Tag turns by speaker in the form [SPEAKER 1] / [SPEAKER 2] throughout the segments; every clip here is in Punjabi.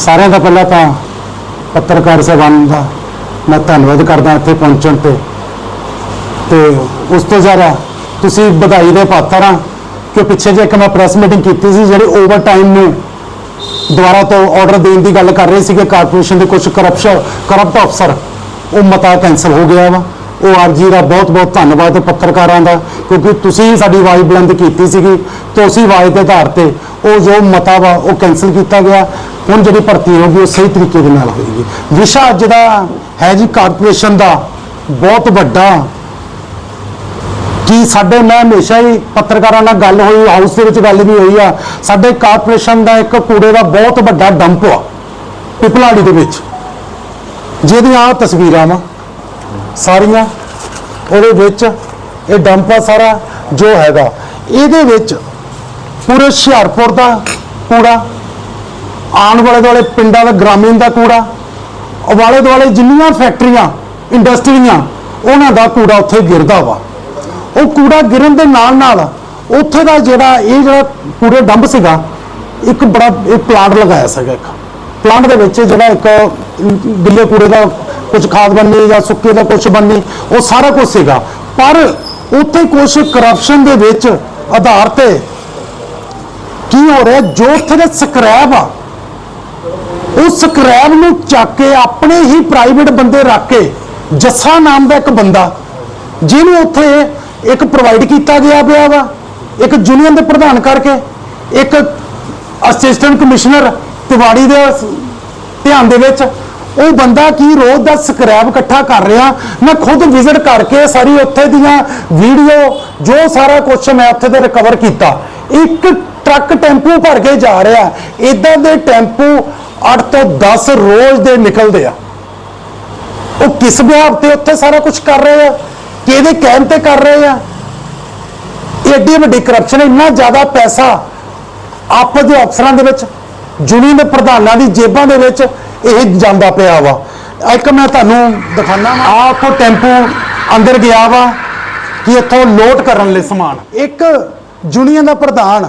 [SPEAKER 1] ਸਾਰਿਆਂ ਦਾ ਪਹਿਲਾਂ ਤਾਂ ਪੱਤਰਕਾਰ ਸਹਿਬਾਨ ਦਾ ਮੈਂ ਧੰਨਵਾਦ ਕਰਦਾ ਇੱਥੇ ਪਹੁੰਚਣ ਤੇ। ਤੇ ਉਸ ਤੋਂ ਜ਼ਿਆਦਾ ਤੁਸੀਂ ਵਧਾਈ ਦੇ ਪਾਤਰ ਆ ਕਿ ਪਿੱਛੇ ਜੇ ਇੱਕ ਮੈਂ ਪ੍ਰੈਸ ਮੀਟਿੰਗ ਕੀਤੀ ਸੀ ਜਿਹੜੇ ਓਵਰ ਟਾਈਮ ਨੂੰ ਦੁਬਾਰਾ ਤੋਂ ਆਰਡਰ ਦੇਣ ਦੀ ਗੱਲ ਕਰ ਰਹੇ ਸੀਗੇ ਕਾਰਪੋਰੇਸ਼ਨ ਦੇ ਕੁਝ ਕਰਪਸ਼ਨ ਕਰਪਟ ਅਫਸਰ ਉਹ ਮਤਾ ਕੈਨਸਲ ਹੋ ਗਿਆ ਵਾ। ਉਹ ਆਰਜੀ ਦਾ ਬਹੁਤ ਬਹੁਤ ਧੰਨਵਾਦ ਪੱਤਰਕਾਰਾਂ ਦਾ, ਕਿਉਂਕਿ ਤੁਸੀਂ ਸਾਡੀ ਆਵਾਜ਼ ਬੁਲੰਦ ਕੀਤੀ ਸੀਗੀ। ਤੇ ਉਸੇ ਆਵਾਜ਼ ਦੇ ਆਧਾਰ ਤੇ ਉਹ ਜੋ ਮਤਾ ਵਾ, ਉਹ ਕੈਨਸਲ ਕੀਤਾ ਗਿਆ। ਹੁਣ ਜਿਹੜੀ ਭਰਤੀ ਹੋਗੀ ਉਹ ਸਹੀ ਤਰੀਕੇ ਦੇ ਨਾਲ ਹੋਏਗੀ। ਵਿਸ਼ਾ ਅੱਜ ਦਾ ਹੈ ਜੀ ਕਾਰਪੋਰੇਸ਼ਨ ਦਾ, ਬਹੁਤ ਵੱਡਾ। ਕਿ ਸਾਡੇ ਮੈਂ ਹਮੇਸ਼ਾ ਹੀ ਪੱਤਰਕਾਰਾਂ ਨਾਲ ਗੱਲ ਹੋਈ ਹਾਊਸ ਦੇ ਵਿੱਚ ਗੱਲ ਵੀ ਹੋਈ ਆ। ਸਾਡੇ ਕਾਰਪੋਰੇਸ਼ਨ ਦਾ ਇੱਕ ਕੂੜੇ ਦਾ ਬਹੁਤ ਵੱਡਾ ਡੰਪ ਆ, ਪਿਪਲਾੜੀ ਦੇ ਵਿੱਚ। ਜਿਹਦੀਆਂ ਆਹ ਤਸਵੀਰਾਂ ਵਾ, ਸਾਰੀਆਂ, ਉਹਦੇ ਵਿੱਚ ਇਹ ਡੰਪ ਆ ਸਾਰਾ ਜੋ ਹੈਗਾ। ਇਹਦੇ ਵਿੱਚ ਪੂਰੇ ਹੁਸ਼ਿਆਰਪੁਰ ਦਾ ਕੂੜਾ, ਆਉਣ ਵਾਲੇ ਦੁਆਲੇ ਪਿੰਡਾਂ ਦਾ ਗ੍ਰਾਮੀਣ ਦਾ ਕੂੜਾ ਵਾਲੇ ਦੁਆਲੇ ਜਿੰਨੀਆਂ ਫੈਕਟਰੀਆਂ, ਇੰਡਸਟਰੀਆਂ, ਉਹਨਾਂ ਦਾ ਕੂੜਾ ਉੱਥੇ ਗਿਰਦਾ ਵਾ। ਉਹ ਕੂੜਾ ਗਿਰਨ ਦੇ ਨਾਲ ਨਾਲ ਉੱਥੇ ਦਾ ਜਿਹੜਾ ਇਹ ਜਿਹੜਾ ਕੂੜੇ ਡੰਪ ਸੀਗਾ, ਇੱਕ ਬੜਾ ਇਹ ਪਲਾਂਟ ਲਗਾਇਆ ਸੀਗਾ ਇੱਕ। ਪਲਾਂਟ ਦੇ ਵਿੱਚ ਜਿਹੜਾ ਇੱਕ ਗਿੱਲੇ ਕੂੜੇ ਦਾ ਕੁਝ ਖਾਦ ਬਣਨੀ ਜਾਂ ਸੁੱਕੇ ਦਾ ਕੁਝ ਬਣਨੀ, ਉਹ ਸਾਰਾ ਕੁਝ ਸੀਗਾ। ਪਰ ਉੱਥੇ ਕੁਝ ਕਰਪਸ਼ਨ ਦੇ ਵਿੱਚ ਆਧਾਰ ਤੇ ਕੀ ਹੋ ਰਿਹਾ? ਜੋ ਉੱਥੇ ਦੇ ਸਕ੍ਰੈਪ ਆ ਉਸ ਸਕ੍ਰੈਬ ਨੂੰ ਚੱਕ ਕੇ ਆਪਣੇ ਹੀ ਪ੍ਰਾਈਵੇਟ ਬੰਦੇ ਰੱਖ ਕੇ ਜੱਸਾ ਨਾਮ ਦਾ ਇੱਕ ਬੰਦਾ, ਜਿਹਨੂੰ ਉੱਥੇ ਇੱਕ ਪ੍ਰੋਵਾਈਡ ਕੀਤਾ ਗਿਆ ਪਿਆ ਵਾ, ਇੱਕ ਯੂਨੀਅਨ ਦੇ ਪ੍ਰਧਾਨ ਕਰਕੇ, ਇੱਕ ਅਸਿਸਟੈਂਟ ਕਮਿਸ਼ਨਰ ਤਿਵਾੜੀ ਦੇ ਧਿਆਨ ਦੇ ਵਿੱਚ ਉਹ ਬੰਦਾ ਕੀ ਰੋਜ਼ ਦਾ ਸਕ੍ਰੈਪ ਇਕੱਠਾ ਕਰ ਰਿਹਾ? ਮੈਂ ਖੁਦ ਵਿਜ਼ਿਟ ਕਰਕੇ ਸਾਰੀ ਉੱਥੇ ਦੀਆਂ ਵੀਡੀਓ ਜੋ ਸਾਰਾ ਕੁਝ ਮੈਂ ਉੱਥੇ ਦੇ ਰਿਕਵਰ ਕੀਤਾ। ਇੱਕ ਟਰੱਕ ਟੈਂਪੂ ਭਰ ਕੇ ਜਾ ਰਿਹਾ। ਇਦਾਂ ਦੇ ਟੈਂਪੂ 8 ਤੋਂ 10 ਰੋਜ਼ ਦੇ ਨਿਕਲਦੇ ਆ। ਉਹ ਕਿਸ ਵਿਆਹ ਤੇ ਉੱਥੇ ਸਾਰਾ ਕੁਝ ਕਰ ਰਹੇ ਆ? ਕਿਹਦੇ ਕਹਿਣ ਤੇ ਕਰ ਰਹੇ ਆ? ਇਹ ਏਡੀ ਵੱਡੀ ਕਰਪਸ਼ਨ ਇੰਨਾ ਜ਼ਿਆਦਾ ਪੈਸਾ ਆਪਸ ਦੇ ਅਫਸਰਾਂ ਦੇ ਵਿੱਚ ਯੂਨੀਅਨ ਦੇ ਪ੍ਰਧਾਨਾਂ ਦੀ ਜੇਬਾਂ ਦੇ ਵਿੱਚ ਇਹ ਜਾਂਦਾ ਪਿਆ ਵਾ। ਇੱਕ ਮੈਂ ਤੁਹਾਨੂੰ ਦਿਖਾਣਾ ਆਹ ਉੱਥੋਂ ਟੈਂਪੂ ਅੰਦਰ ਗਿਆ ਵਾ ਕਿ ਇੱਥੋਂ ਲੋਡ ਕਰਨ ਲਈ ਸਮਾਨ। ਇੱਕ ਯੂਨੀਅਨ ਦਾ ਪ੍ਰਧਾਨ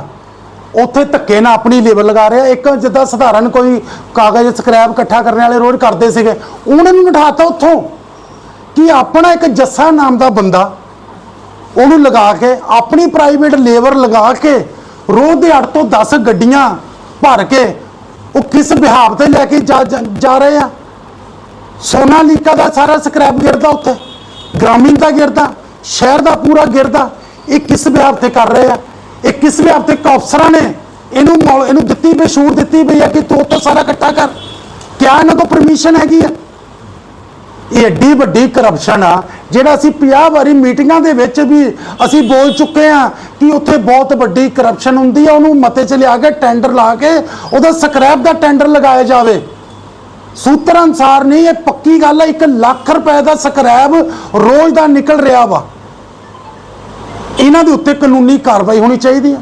[SPEAKER 1] ਉੱਥੇ ਧੱਕੇ ਨਾਲ ਆਪਣੀ ਲੇਬਰ ਲਗਾ ਰਿਹਾ। ਇੱਕ ਜਿੱਦਾਂ ਸਧਾਰਨ ਕੋਈ ਕਾਗਜ਼ ਸਕ੍ਰੈਪ ਇਕੱਠਾ ਕਰਨ ਵਾਲੇ ਰੋਜ਼ ਕਰਦੇ ਸੀਗੇ। ਉਹਨਾਂ ਨੂੰ ਬਿਠਾਤਾ ਉੱਥੋਂ ਕਿ ਆਪਣਾ ਇੱਕ ਜੱਸਾ ਨਾਮ ਦਾ ਬੰਦਾ ਉਹਨੂੰ ਲਗਾ ਕੇ, ਆਪਣੀ ਪ੍ਰਾਈਵੇਟ ਲੇਬਰ ਲਗਾ ਕੇ ਰੋਜ਼ ਦੇ 8 ਤੋਂ 10 ਗੱਡੀਆਂ ਭਰ ਕੇ ਉਹ ਕਿਸ ਵਿਹਾਰ ਤੇ ਲੈ ਕੇ ਜਾ ਜਾ- ਰਹੇ ਆ? ਸੋਨਾਲੀਕਾ ਦਾ ਸਾਰਾ ਸਕ੍ਰੈਪ ਗਿਰਦਾ ਉੱਥੇ, ਗ੍ਰਾਮੀਣ ਦਾ ਗਿਰਦਾ, ਸ਼ਹਿਰ ਦਾ ਪੂਰਾ ਗਿਰਦਾ। ਇਹ ਕਿਸ ਵਿਹਾਰ ਤੇ ਕਰ ਰਹੇ ਆ? ਇਹ ਕਿਸ ਵਿਹਾਰ ਤੇ ਇੱਕ ਅਫਸਰਾਂ ਨੇ ਇਹਨੂੰ ਇਹਨੂੰ ਦਿੱਤੀ ਪਈ ਛੂਟ ਦਿੱਤੀ ਪਈ ਆ ਕਿ ਤੂੰ ਉੱਥੋਂ ਸਾਰਾ ਇਕੱਠਾ ਕਰ। ਕਿਆ ਇਹਨਾਂ ਤੋਂ ਪਰਮਿਸ਼ਨ ਹੈਗੀ ਆ? ਇਹ ਏਡੀ ਵੱਡੀ ਕਰਪਸ਼ਨ ਆ, ਜਿਹੜਾ ਅਸੀਂ 50 ਵਾਰੀ ਮੀਟਿੰਗਾਂ ਦੇ ਵਿੱਚ ਵੀ ਅਸੀਂ ਬੋਲ ਚੁੱਕੇ ਆ ਕਿ ਉੱਥੇ ਬਹੁਤ ਵੱਡੀ ਕਰਪਸ਼ਨ ਹੁੰਦੀ ਆ, ਉਹਨੂੰ ਮਤੇ 'ਚ ਲਿਆ ਕੇ ਟੈਂਡਰ ਲਾ ਕੇ ਉਹਦਾ ਸਕ੍ਰੈਪ ਦਾ ਟੈਂਡਰ ਲਗਾਇਆ ਜਾਵੇ। ਸੂਤਰ ਅਨਸਾਰ ਨਹੀਂ, ਇਹ ਪੱਕੀ ਗੱਲ ਆ 1 ਲੱਖ ਰੁਪਏ ਦਾ ਸਕ੍ਰੈਪ ਰੋਜ਼ ਦਾ ਨਿਕਲ ਰਿਹਾ ਵਾ। ਇਹਨਾਂ ਦੇ ਉੱਤੇ ਕਾਨੂੰਨੀ ਕਾਰਵਾਈ ਹੋਣੀ ਚਾਹੀਦੀ ਆ।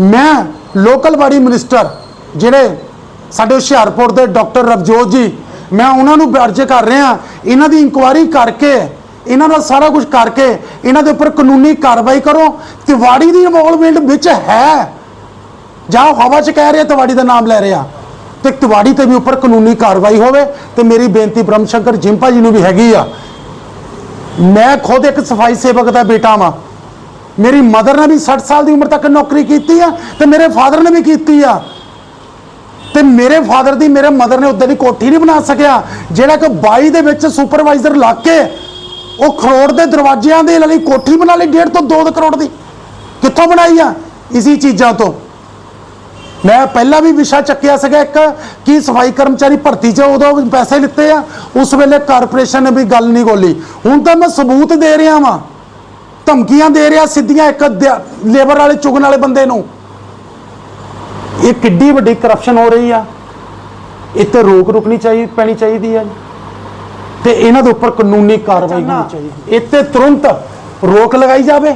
[SPEAKER 1] ਮੈਂ ਲੋਕਲ ਬਾਡੀ ਮਿਨਿਸਟਰ ਜਿਹੜੇ ਸਾਡੇ ਹੁਸ਼ਿਆਰਪੁਰ ਦੇ ਡਾਕਟਰ ਰਵਜੋਤ ਜੀ ਮੈਂ ਉਹਨਾਂ ਨੂੰ ਅਰਜ਼ ਕਰ ਰਿਹਾ, ਇਹਨਾਂ ਦੀ ਇਨਕੁਆਇਰੀ ਕਰਕੇ, ਇਹਨਾਂ ਦਾ ਸਾਰਾ ਕੁਝ ਕਰਕੇ, ਇਹਨਾਂ ਦੇ ਉੱਪਰ ਕਾਨੂੰਨੀ ਕਾਰਵਾਈ ਕਰੋ। ਤਿਵਾੜੀ ਦੀ ਇਨਵੋਲਵਮੈਂਟ ਵਿੱਚ ਹੈ। ਜਾਂ ਉਹ ਹਵਾ 'ਚ ਕਹਿ ਰਿਹਾ, ਤਿਵਾੜੀ ਦਾ ਨਾਮ ਲੈ ਰਿਹਾ। ਤੇ ਤਿਵਾੜੀ ਤੇ ਵੀ ਉੱਪਰ ਕਾਨੂੰਨੀ ਕਾਰਵਾਈ ਹੋਵੇ, ਤੇ ਮੇਰੀ ਬੇਨਤੀ ਬ੍ਰਹਮ ਸ਼ੰਕਰ ਜਿੰਪਾ ਜੀ ਨੂੰ ਵੀ ਹੈਗੀ ਆ। ਮੈਂ ਖੁਦ ਇੱਕ ਸਫ਼ਾਈ ਸੇਵਕ ਦਾ ਬੇਟਾ ਵਾਂ। ਮੇਰੀ ਮਦਰ ਨੇ ਵੀ 60 ਸਾਲ ਦੀ ਉਮਰ ਤੱਕ ਨੌਕਰੀ ਕੀਤੀ ਆ, ਤੇ ਮੇਰੇ ਫਾਦਰ ਨੇ ਵੀ ਕੀਤੀ ਆ। ਤੇ ਮੇਰੇ ਫਾਦਰ ਦੀ, ਮੇਰੇ ਮਦਰ ਨੇ ਉਦਾਂ ਦੀ ਕੋਠੀ ਨਹੀਂ ਬਣਾ ਸਕਿਆ, ਜਿਹੜਾ ਕਿ 22 ਦੇ ਵਿੱਚ ਸੁਪਰਵਾਈਜ਼ਰ ਲਾ ਕੇ ਉਹ ਖਰੋੜ ਦੇ ਦਰਵਾਜ਼ਿਆਂ ਦੇ ਲਈ ਕੋਠੀ ਬਣਾ ਲਈ 1.5 ਤੋਂ 2 ਕਰੋੜ ਦੀ। ਕਿੱਥੋਂ ਬਣਾਈ ਆ? ਇਸੀ ਚੀਜ਼ਾਂ ਤੋਂ। ਮੈਂ ਪਹਿਲਾਂ ਵੀ ਵਿਸ਼ਾ ਚੱਕਿਆ ਸੀਗਾ ਇੱਕ, ਕਿ ਸਫ਼ਾਈ ਕਰਮਚਾਰੀ ਭਰਤੀ 'ਚ ਉਦੋਂ ਪੈਸੇ ਲਿੱਤੇ ਆ, ਉਸ ਵੇਲੇ ਕਾਰਪੋਰੇਸ਼ਨ ਨੇ ਵੀ ਗੱਲ ਨਹੀਂ ਗੋਲੀ ਹੁਣ ਤਾਂ ਮੈਂ ਸਬੂਤ ਦੇ ਰਿਹਾ ਵਾਂ, ਧਮਕੀਆਂ ਦੇ ਰਿਹਾ ਸਿੱਧੀਆਂ ਇੱਕ ਲੇਬਰ ਵਾਲੇ ਚੁਗਣ ਵਾਲੇ ਬੰਦੇ ਨੂੰ। ਇਹ ਕਿੱਡੀ ਵੱਡੀ ਕਰਪਸ਼ਨ ਹੋ ਰਹੀ ਆ। ਇੱਥੇ ਰੋਕ ਰੁਕਣੀ ਚਾਹੀਦੀ ਪੈਣੀ ਚਾਹੀਦੀ ਆ। ਤੇ ਇਹਨਾਂ ਦੇ ਉੱਪਰ ਕਾਨੂੰਨੀ ਕਾਰਵਾਈ ਹੋਣੀ ਚਾਹੀਦੀ। ਇੱਥੇ ਤੁਰੰਤ ਰੋਕ ਲਗਾਈ ਜਾਵੇ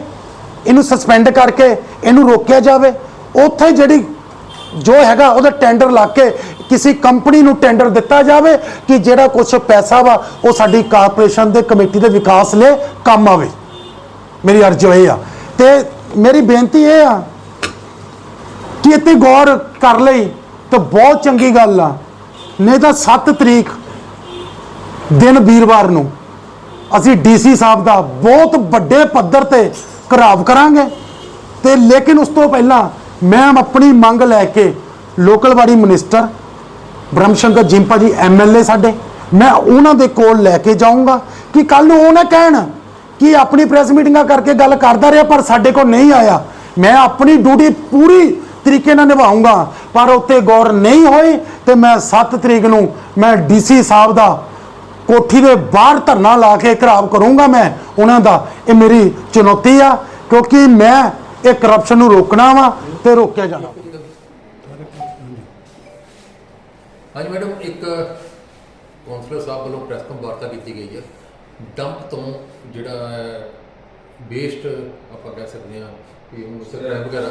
[SPEAKER 1] ਇਹਨੂੰ ਸਸਪੈਂਡ ਕਰਕੇ ਇਹਨੂੰ ਰੋਕਿਆ ਜਾਵੇ। ਉੱਥੇ ਜਿਹੜੀ ਜੋ ਹੈਗਾ ਉਹਦਾ ਟੈਂਡਰ ਲਾ ਕੇ ਕਿਸੇ ਕੰਪਨੀ ਨੂੰ ਟੈਂਡਰ ਦਿੱਤਾ ਜਾਵੇ ਕਿ ਜਿਹੜਾ ਕੁਝ ਪੈਸਾ ਵਾ ਉਹ ਸਾਡੀ ਕਾਰਪੋਰੇਸ਼ਨ ਦੇ ਕਮੇਟੀ ਦੇ ਵਿਕਾਸ ਲਈ ਕੰਮ ਆਵੇ। ਮੇਰੀ ਅਰਜ਼ ਇਹ ਆ। ਤੇ ਮੇਰੀ ਬੇਨਤੀ ਇਹ ਆ ਕਿ ਇੱਥੇ ਗੌਰ ਕਰ ਲਈ ਤਾਂ ਬਹੁਤ ਚੰਗੀ ਗੱਲ ਆ। ਨਹੀਂ ਤਾਂ 7 ਤਰੀਕ ਦਿਨ ਵੀਰਵਾਰ ਨੂੰ ਅਸੀਂ ਡੀਸੀ ਸਾਹਿਬ ਦਾ ਬਹੁਤ ਵੱਡੇ ਪੱਧਰ ਤੇ ਘਰਾਵ ਕਰਾਂਗੇ। ਤੇ ਲੇਕਿਨ ਉਸ ਤੋਂ ਪਹਿਲਾਂ ਮੈਂ ਆਪਣੀ ਮੰਗ ਲੈ ਕੇ ਲੋਕਲ ਬਾਡੀ ਮਿਨਿਸਟਰ ਬ੍ਰਹਮ ਸ਼ੰਕਰ ਜਿੰਪਾ ਜੀ ਐਮਐਲਏ ਸਾਡੇ, ਮੈਂ ਉਹਨਾਂ ਦੇ ਕੋਲ ਲੈ ਕੇ ਜਾਊਂਗਾ ਕਿ ਕੱਲ ਨੂੰ ਉਹ ਨਾ ਕਹਿਣ ਕਿ ਆਪਣੀ ਪ੍ਰੈਸ ਮੀਟਿੰਗਾਂ ਕਰਕੇ ਗੱਲ ਕਰਦਾ ਰਿਹਾ ਪਰ ਸਾਡੇ ਕੋਲ ਨਹੀਂ ਆਇਆ। ਮੈਂ ਆਪਣੀ ਡਿਊਟੀ ਪੂਰੀ ਤਰੀਕੇ ਨਾਲ ਨਿਭਾਉਂਗਾ ਪਰ ਉੱਤੇ ਗੌਰ ਨਹੀਂ ਹੋਈ ਤੇ ਮੈਂ 7 ਤਰੀਕ ਨੂੰ ਮੈਂ ਡੀਸੀ ਸਾਹਿਬ ਦਾ ਕੋਠੀ ਦੇ ਬਾਹਰ ਧਰਨਾ ਲਾ ਕੇ ਘਰਾਵ ਕਰੂੰਗਾ ਮੈਂ ਉਹਨਾਂ ਦਾ। ਇਹ ਮੇਰੀ ਚੁਣੌਤੀ ਆ ਕਿਉਂਕਿ ਮੈਂ ਇਹ ਕਰਪਸ਼ਨ ਨੂੰ ਰੋਕਣਾ ਵਾ ਤੇ ਰੋਕਿਆ ਜਾਣਾ।
[SPEAKER 2] ਹਾਂਜੀ ਮੈਡਮ ਇੱਕ ਕੌਂਸਲਰ ਸਾਹਿਬ ਵੱਲੋਂ ਪ੍ਰੈਸ ਵਾਰਤਾ ਕੀਤੀ ਗਈ ਹੈ। ਡੰਪ ਤੋਂ ਜਿਹੜਾ ਵੇਸਟ ਆਪਾਂ ਕਹਿ ਸਕਦੇ ਹਾਂ ਕਿ ਸਕ੍ਰੈਪ ਵਗੈਰਾ।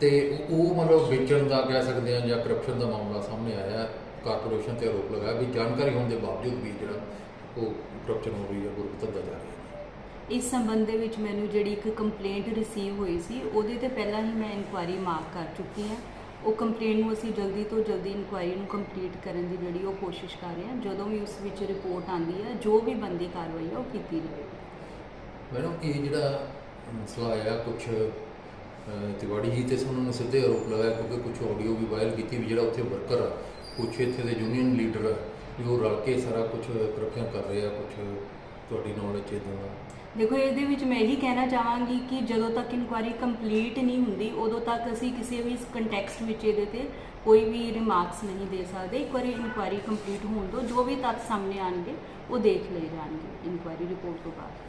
[SPEAKER 2] ਤੇ ਉਹ- ਮਤਲਬ ਵੇਚਣ ਦਾ ਕਹਿ ਸਕਦੇ ਹਾਂ ਜਾਂ ਕਰਪਸ਼ਨ ਦਾ ਮਾਮਲਾ ਸਾਹਮਣੇ ਆਇਆ। ਕਾਰਪੋਰੇਸ਼ਨ ਤੇ ਆਰੋਪ ਲਗਾਇਆ ਵੀ ਜਾਣਕਾਰੀ ਹੋਣ ਦੇ ਬਾਵਜੂਦ ਵੀ ਜਿਹੜਾ ਉਹ ਕਰਪਸ਼ਨ ਹੋ ਰਹੀ ਹੈ ਗੁਰਪਤ ਦਾ ਜਾ ਰਿਹਾ ਹੈ।
[SPEAKER 3] ਇਸ ਸੰਬੰਧ ਦੇ ਵਿੱਚ ਮੈਨੂੰ ਜਿਹੜੀ ਇੱਕ ਕੰਪਲੇਂਟ ਰਿਸੀਵ ਹੋਈ ਸੀ ਉਹਦੇ ਤੇ ਪਹਿਲਾਂ ਹੀ ਮੈਂ ਇਨਕੁਆਇਰੀ ਮਾਰਕ ਕਰ ਚੁੱਕੀ ਹਾਂ। ਉਹ ਕੰਪਲੇਂਟ ਨੂੰ ਅਸੀਂ ਜਲਦੀ ਤੋਂ ਜਲਦੀ ਇਨਕੁਆਇਰੀ ਨੂੰ ਕੰਪਲੀਟ ਕਰਨ ਦੀ ਜਿਹੜੀ ਉਹ ਕੋਸ਼ਿਸ਼ ਕਰ ਰਹੇ ਹਾਂ। ਜਦੋਂ ਵੀ ਉਸ ਵਿੱਚ ਰਿਪੋਰਟ ਆਂਦੀ ਹੈ ਜੋ ਵੀ ਬੰਦੀ ਕਾਰਵਾਈ ਹੈ ਉਹ ਕੀਤੀ ਜਾਵੇ।
[SPEAKER 2] ਮੈਡਮ ਇਹ ਜਿਹੜਾ ਮਸਲਾ ਆਇਆ ਕੁਝ ਤਿਵਾੜੀ ਜੀ ਤੇ ਉਹਨਾਂ ਨੇ ਸਿੱਧੇ ਆਰੋਪ ਲਗਾਇਆ ਕਿਉਂਕਿ ਕੁਝ ਆਡੀਓ ਵੀ ਵਾਇਰਲ ਕੀਤੀ ਵੀ ਜਿਹੜਾ ਉੱਥੇ ਵਰਕਰ ਆ ਕੁਝ ਇੱਥੇ ਦੇ ਯੂਨੀਅਨ ਲੀਡਰ ਆ, ਵੀ ਉਹ ਰਲ ਕੇ ਸਾਰਾ ਕੁਝ ਕਰਪਸ਼ਨ ਕਰ ਰਹੇ ਆ ਕੁਝ ਤੁਹਾਡੀ ਨੌਲੇਜ ਇਦਾਂ ਦਾ।
[SPEAKER 3] ਦੇਖੋ, ਇਹਦੇ ਵਿੱਚ ਮੈਂ ਇਹੀ ਕਹਿਣਾ ਚਾਹਾਂਗੀ ਕਿ ਜਦੋਂ ਤੱਕ ਇਨਕੁਆਇਰੀ ਕੰਪਲੀਟ ਨਹੀਂ ਹੁੰਦੀ, ਉਦੋਂ ਤੱਕ ਅਸੀਂ ਕਿਸੇ ਵੀ ਕੰਟੈਕਸਟ ਵਿੱਚ ਇਹਦੇ ਤੇ ਕੋਈ ਵੀ ਰਿਮਾਰਕਸ ਨਹੀਂ ਦੇ ਸਕਦੇ। ਇੱਕ ਵਾਰੀ ਇਨਕੁਆਇਰੀ ਕੰਪਲੀਟ ਹੋਣ ਤੋਂ, ਜੋ ਵੀ ਤੱਥ ਸਾਹਮਣੇ ਆਣਗੇ, ਉਹ ਦੇਖ ਲਏ ਜਾਣਗੇ ਇਨਕੁਆਇਰੀ ਰਿਪੋਰਟ ਤੋਂ ਬਾਅਦ।